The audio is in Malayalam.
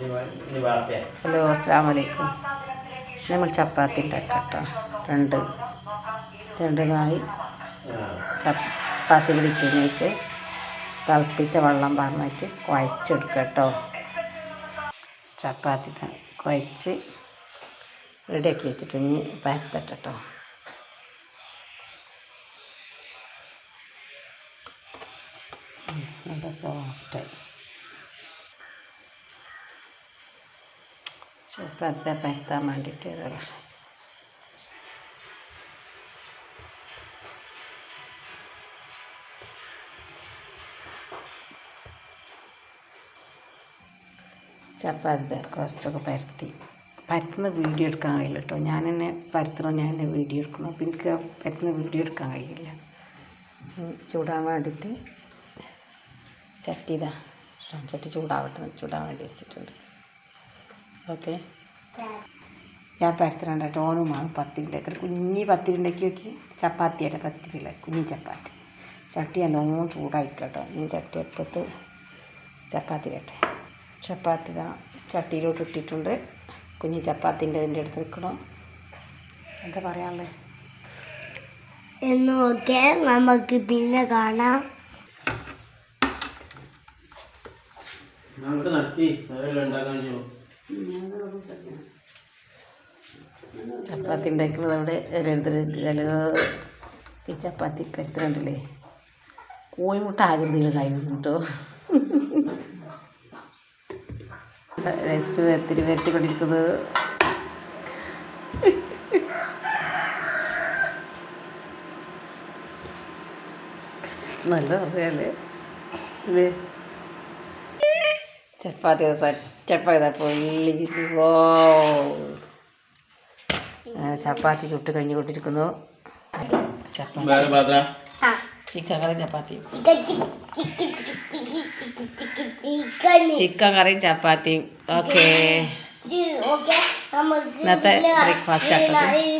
ഹലോ അസ്സാം വലൈക്കും നമ്മൾ ചപ്പാത്തി ഉണ്ടാക്കാം കേട്ടോ രണ്ട് രണ്ട് നായി ചപ്പാത്തി പിടിക്കുന്നേക്ക് തിളപ്പിച്ച വെള്ളം പറഞ്ഞിട്ട് കുഴച്ചെടുക്കുക കേട്ടോ ചപ്പാത്തി കുഴച്ച് റെഡിയാക്കി വെച്ചിട്ട് ഇനി പരത്തട്ടെ കേട്ടോ നല്ല സോഫ്റ്റായി ചപ്പാത്തി പരത്താൻ വേണ്ടിയിട്ട് ഒരു ചപ്പാത്തി കുറച്ചൊക്കെ പരത്തി. പരത്തുന്ന വീഡിയോ എടുക്കാൻ കഴിയില്ല കേട്ടോ. ഞാൻ തന്നെ പരത്തണോ ഞാൻ തന്നെ വീഡിയോ എടുക്കണോ? അപ്പം എനിക്ക് പരത്തുന്ന വീഡിയോ എടുക്കാൻ കഴിയില്ല. ചൂടാൻ വേണ്ടിയിട്ട് ചട്ടി ഇതാ ചട്ടി ചൂടാവട്ടെ ചൂടാൻ വേണ്ടി വെച്ചിട്ടുണ്ട്. ഓക്കെ. ഞാൻ പരത്തിരണ്ട കേട്ടോ ഓണുമാണ് പത്തിരിന്റെ കുഞ്ഞി പത്തിരി ഉണ്ടാക്കി നോക്കി ചപ്പാത്തിയുടെ പത്തിരിയില്ല? കുഞ്ഞി ചപ്പാത്തി. ചട്ടി നല്ലോണം ചൂടായി കേട്ടോ ഈ ചട്ടി അടുപ്പത്ത് ചപ്പാത്തി കേട്ടെ ചപ്പാത്തി ഇതാ ചട്ടിയിലോട്ട് ഇട്ടിട്ടുണ്ട്. കുഞ്ഞി ചപ്പാത്തിന്റെ അതിന്റെ അടുത്ത് നിൽക്കണം. എന്താ പറയാനുള്ളത് എന്നൊക്കെ നമുക്ക് പിന്നെ കാണാം. നമുക്ക് നടത്തി ഉണ്ടാക്കാൻ ചപ്പാത്തി ഉണ്ടാക്കുന്നത് അവിടെ ഈ ചപ്പാത്തി പരത്തിരണ്ടല്ലേ കോഴിമുട്ട ആകൃതിയിൽ കഴിയുന്നു കേട്ടോ. നെക്സ്റ്റ് വരത്തിരി വരത്തിക്കൊണ്ടിരിക്കുന്നത് നല്ല അറിയാലേ ഇല്ലേ? ചപ്പാത്തി ചപ്പാത്തി പൊള്ളി. ഓ ചപ്പാത്തി ചുട്ട് കഴിഞ്ഞുകൊണ്ടിരിക്കുന്നു കൊണ്ടിരിക്കുന്നു. Chicken curry chapati. Chicken curry chapati okay. ഇന്നത്തെ ബ്രേക്ക്ഫാസ്റ്റ് ആക്കുന്നത്.